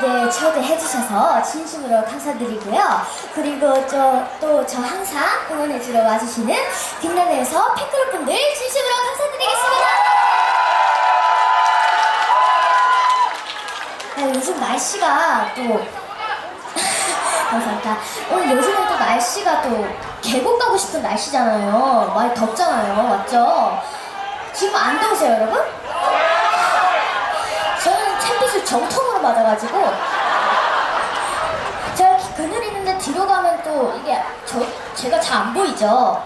무대 초대해 주셔서 진심으로 감사드리고요. 그리고 또 저 항상 응원해 주러 와주시는 빛나네에서 팬클럽분들 진심으로 감사드리겠습니다. 아, 요즘 날씨가 또 감사합니다. 오늘 요즘에 또 날씨가 또 계곡 가고 싶은 날씨잖아요. 많이 덥잖아요. 맞죠? 지금 안 더우세요, 여러분? 정통으로 맞아가지고 제가 그늘 있는데 뒤로 가면 또 이게 저 제가 잘 안 보이죠?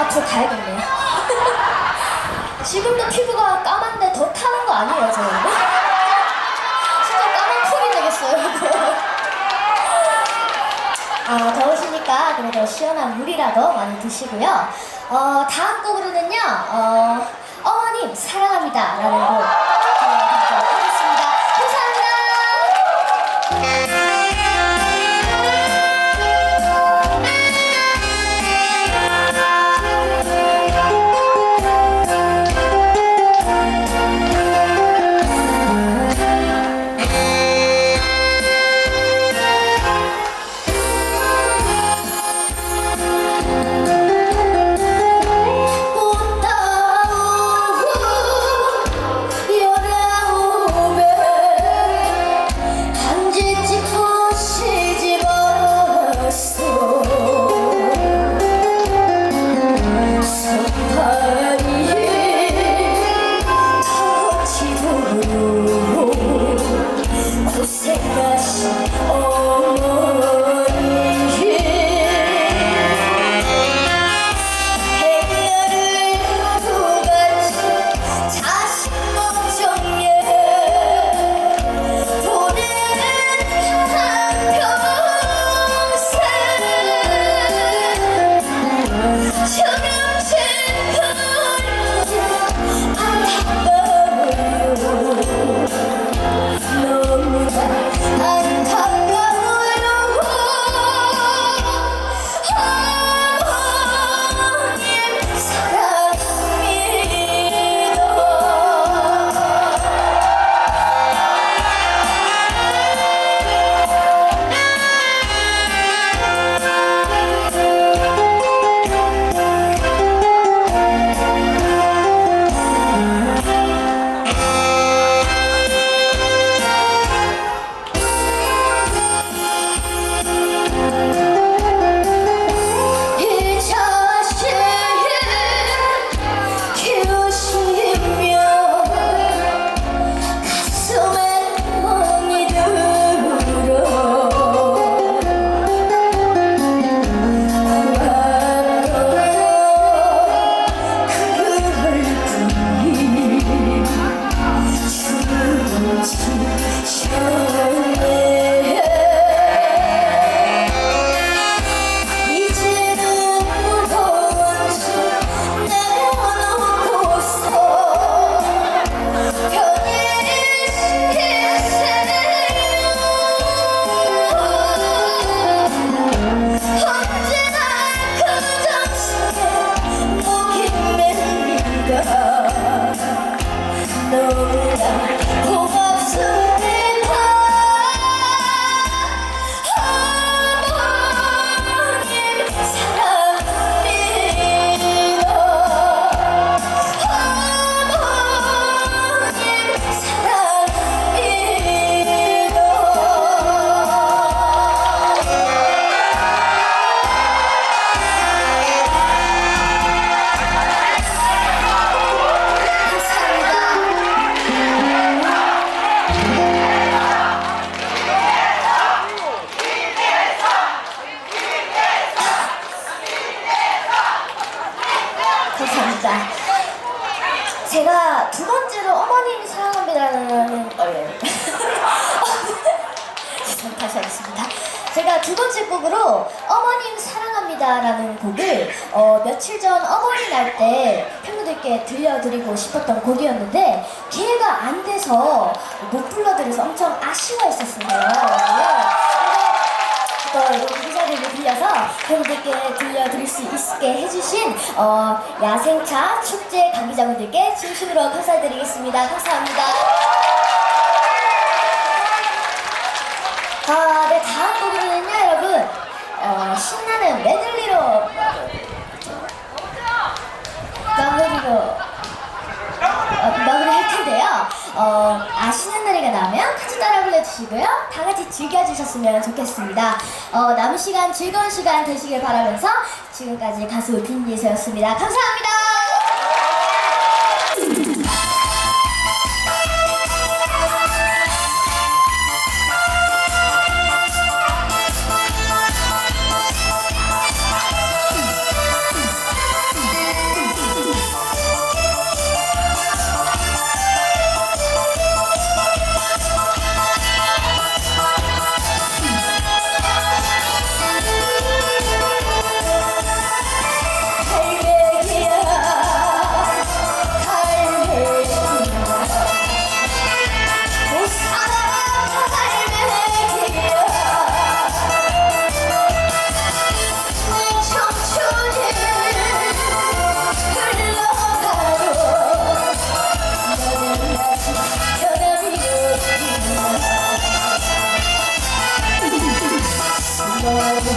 앞으로 가야겠네요. 지금도 피부가 까만데 더 타는 거 아니에요, 저는? 진짜 까만 콩이 되겠어요. 아, 더우시니까 그래도 시원한 물이라도 많이 드시고요. 어, 다음 곡으로는요, 어, 어머님 사랑합니다 라는 곡 감사합니다. 제가 두 번째로 어머님이 사랑합니다라는 어, 예. 죄송 다시 하겠습니다. 제가 두 번째 곡으로 어머님 사랑합니다라는 곡을 어, 며칠 전 어머니날 때 팬분들께 들려드리고 싶었던 곡이었는데 기회가 안 돼서 못 불러드려서 엄청 아쉬워했었어요. 예. 팬들께 들려드릴 수 있게 해주신 어, 야생차 축제 관계자분들께 진심으로 감사드리겠습니다. 감사합니다. 아, 네, 다음 곡으로는요, 여러분. 어, 신나는 메들리로 마무리로 어, 마무리 할 텐데요. 어, 아시는 노래가 나오면 불러주시고요. 다 같이 즐겨주셨으면 좋겠습니다. 어, 남은 시간 즐거운 시간 되시길 바라면서 지금까지 가수 빈예서였습니다. 감사합니다. Oh,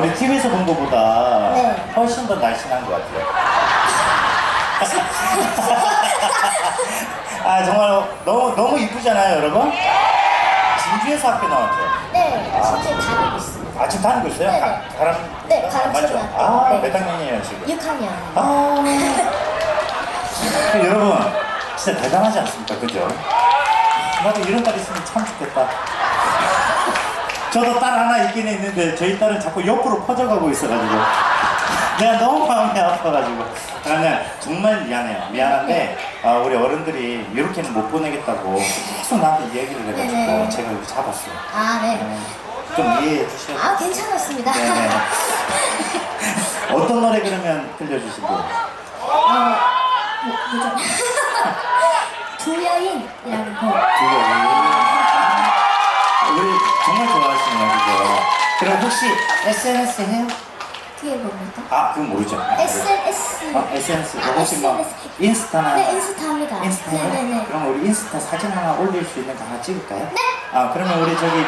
우리 TV에서 본 것보다 네. 훨씬 더 날씬한 것 같아요. 아, 정말 너무, 너무 이쁘잖아요, 여러분? 진주에서 학교 나왔죠? 네, 진짜 다니고 있습니다. 아직 다니고 있어요? 네, 가, 네. 가람? 네, 가람 맞죠? 초등학교. 아, 네. 몇 학년이에요, 지금? 6학년. 아. 여러분, 진짜 대단하지 않습니까? 그죠? 나도 이런 딸 있으면 참 좋겠다. 저도 딸 하나 있긴 있는데, 저희 딸은 자꾸 옆으로 퍼져가고 있어가지고. 내가 너무 마음이 아파가지고. 그냥 정말 미안해요. 미안한데, 아, 우리 어른들이 이렇게는 못 보내겠다고 계속 나한테 이야기를 해가지고, 네네. 제가 이렇게 잡았어요. 아, 네. 음, 좀 이해해 주셔야 돼요. 아, 괜찮았습니다. 네네. 어떤 노래 그러면 들려주시고? 어, 뭐, 뭐죠? 두 여인이라는 곡. 우리 혹시 SNS 해요? 그게 뭡니까? 아, 그건 모르죠. SNS. 아, SNS. 아, 혹시 뭐 SNS. 인스타나 네, 인스타 합니다. 인스타요? 네네네. 그럼 우리 인스타 사진 하나 올릴 수 있는 거 하나 찍을까요? 네. 아, 그러면 우리 저기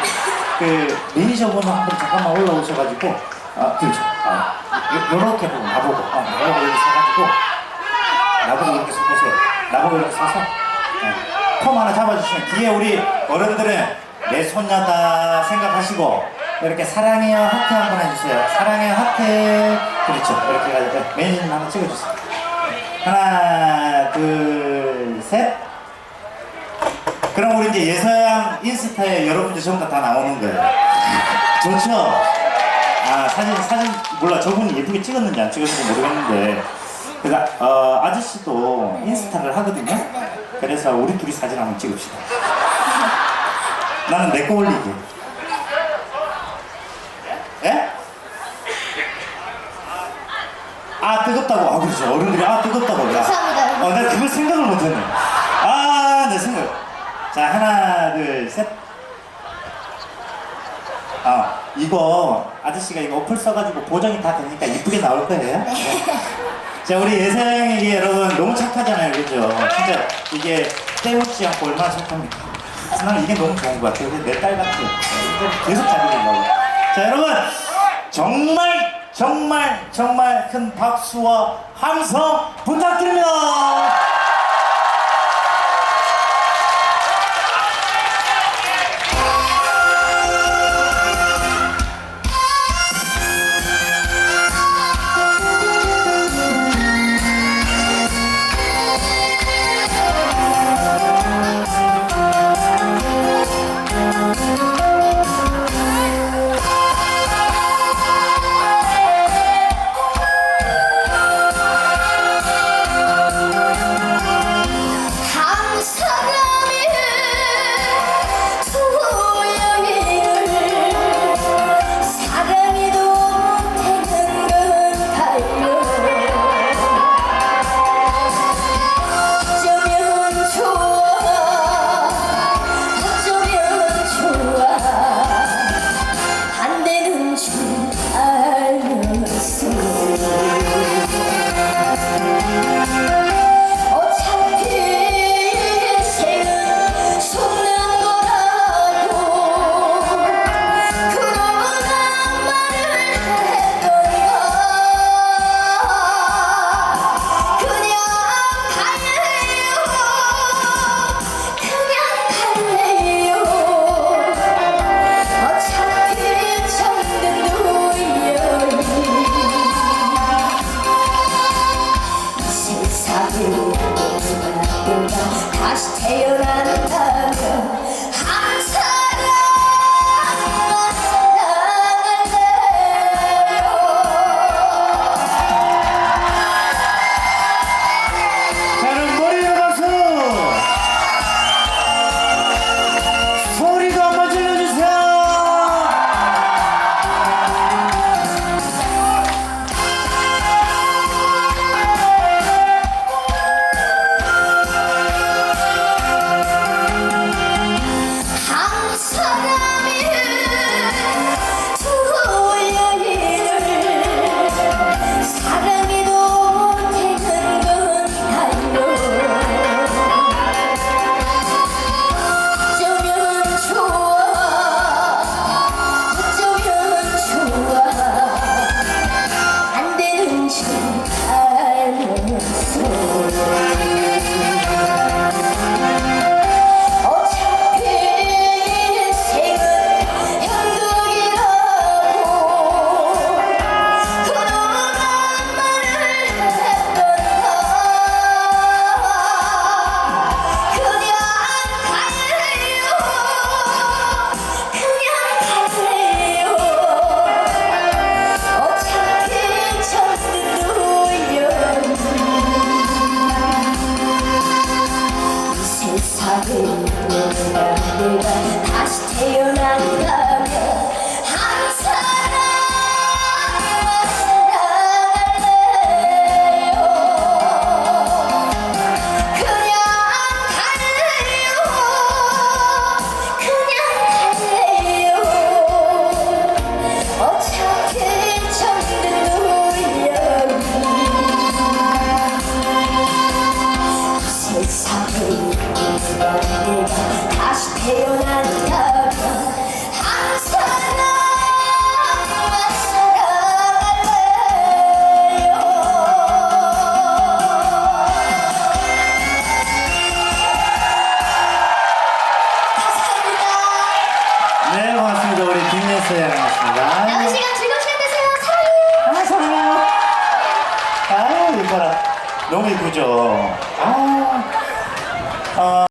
그 매니저분 한번 잠깐만 올라오셔가지고 아, 그렇죠. 아, 요, 요렇게 보고 나보고 아, 나보고 여기 서가지고 나보고 이렇게 서보세요. 나보고 이렇게 서서 어, 폼 하나 잡아주시면 뒤에 우리 어른들은 내 손녀다 생각하시고 이렇게 사랑해요 하트 한번 해주세요. 사랑해요 하트 그렇죠. 이렇게 해가지고 매니저님 한번 찍어주세요. 하나 둘 셋. 그럼 우리 이제 예서양 인스타에 여러분들 전부 다, 다 나오는 거예요. 좋죠? 아 사진 사진 몰라 저분이 예쁘게 찍었는지 안 찍었는지 모르겠는데 그래서 어, 아저씨도 네. 인스타를 하거든요. 네. 그래서 우리 둘이 사진 한번 찍읍시다. 나는 내 거 올리게. 예? 아 뜨겁다고 아 그렇죠 어른들이 아 뜨겁다고 야. 감사합니다. 어, 나 그거 생각을 못했네. 아, 내 생각. 자, 하나, 둘, 셋. 아, 이거 아저씨가 이거 어플 써가지고 보정이 다 되니까 이쁘게 나올 거예요. 네. 자, 우리 예사양에게 여러분 너무 착하잖아요, 그죠? 진짜 이게 때묻지 않고 얼마나 착합니까? 나는 이게 너무 좋은 것 같아요. 내 딸 같아요. 진짜 계속 잘 되려고. 자, 여러분 정말 정말 정말 큰 박수와 함성 부탁드립니다. Hey,